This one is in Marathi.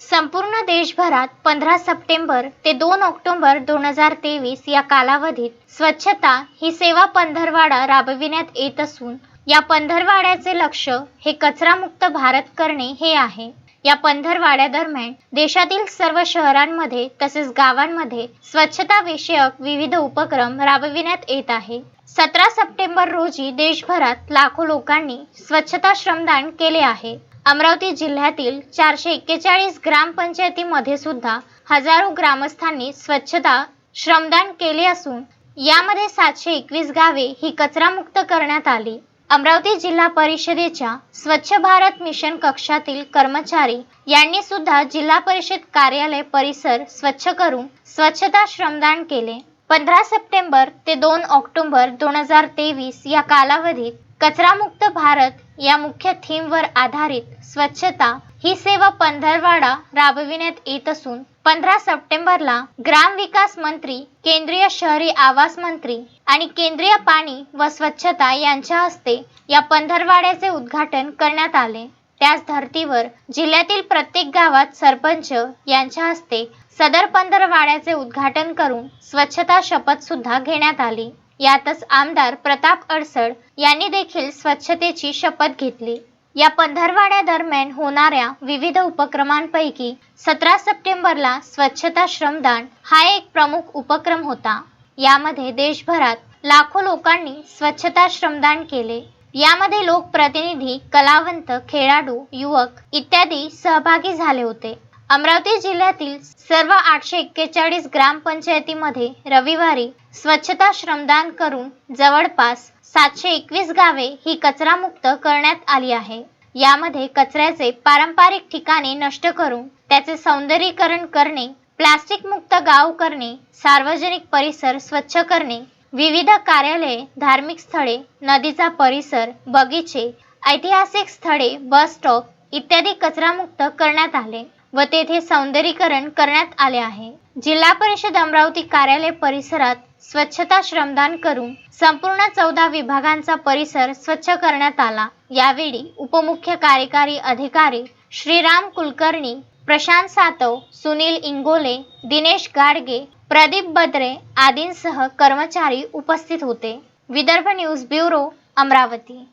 संपूर्ण देशभरात पंधरा सप्टेंबर ते दोन ऑक्टोबर दोन हजार तेवीस या कालावधीत स्वच्छता ही सेवा पंधरवाडा राबविण्यात येत असून या पंधरवाड्याचे लक्ष हे कचरामुक्त भारत करणे हे आहे. या पंधरवाड्यादरम्यान देशातील सर्व शहरांमध्ये तसेच गावांमध्ये स्वच्छता विषयक विविध उपक्रम राबविण्यात येत आहे. सतरा सप्टेंबर रोजी देशभरात लाखो लोकांनी स्वच्छता श्रमदान केले आहे. अमरावती जिल्ह्यातील चारशे एक्केचाळीस ग्रामपंचायतीमध्ये सुद्धा हजारो ग्रामस्थांनी स्वच्छता श्रमदान केले असून यामध्ये सातशे एकवीस गावे ही कचरामुक्त करण्यात आली. अमरावती जिल्हा परिषदेच्या स्वच्छ भारत मिशन कक्षातील कर्मचारी यांनी सुद्धा जिल्हा परिषद कार्यालय परिसर स्वच्छ करून स्वच्छता श्रमदान केले. पंधरा सप्टेंबर ते दोन ऑक्टोबर दोन हजार तेवीस या कालावधीत कचरामुक्त भारत या मुख्य थीमवर आधारित स्वच्छता ही सेवा पंधरवाडा राबविण्यात येत असून पंधरा सप्टेंबरला ग्राम विकास मंत्री केंद्रीय शहरी आवास मंत्री आणि केंद्रीय पाणी व स्वच्छता यांच्या हस्ते या पंधरवाड्याचे उद्घाटन करण्यात आले. त्याच धर्तीवर जिल्ह्यातील प्रत्येक गावात सरपंच यांच्या हस्ते सदर पंधरवाड्याचे उद्घाटन करून स्वच्छता शपथ सुद्धा घेण्यात आली. यातच आमदार प्रताप अडसड यांनी देखील स्वच्छतेची शपथ घेतली. या पंधरवाड्या दरम्यान होणाऱ्या विविध उपक्रमांपैकी सतरा सप्टेंबरला स्वच्छता श्रमदान हा एक प्रमुख उपक्रम होता. यामध्ये देशभरात लाखो लोकांनी स्वच्छता श्रमदान केले. यामध्ये लोकप्रतिनिधी कलावंत खेळाडू युवक इत्यादी सहभागी झाले होते. अमरावती जिल्ह्यातील सर्व आठशे एक्केचाळीस ग्रामपंचायतीमध्ये रविवारी स्वच्छता श्रमदान करून जवळपास सातशे एकवीस गावे ही कचरामुक्त करण्यात आली आहे. यामध्ये कचऱ्याचे पारंपरिक ठिकाणे नष्ट करून त्याचे सौंदर्यीकरण करणे प्लास्टिक मुक्त गाव करणे सार्वजनिक परिसर स्वच्छ करणे विविध कार्यालये धार्मिक स्थळे नदीचा परिसर बगीचे ऐतिहासिक स्थळे बस स्टॉप इत्यादी कचरामुक्त करण्यात आले. व तेथे सौंदर्यीकरण करण्यात आले आहे. जिल्हा परिषद अमरावती कार्यालय परिसरात स्वच्छता श्रमदान करून संपूर्ण चौदा विभागांचा परिसर स्वच्छ करण्यात आला. यावेळी उपमुख्य कार्यकारी अधिकारी श्रीराम कुलकर्णी प्रशांत सातव सुनील इंगोले दिनेश गाडगे प्रदीप बद्रे आदींसह कर्मचारी उपस्थित होते. Vidarbha news bureau Amravati.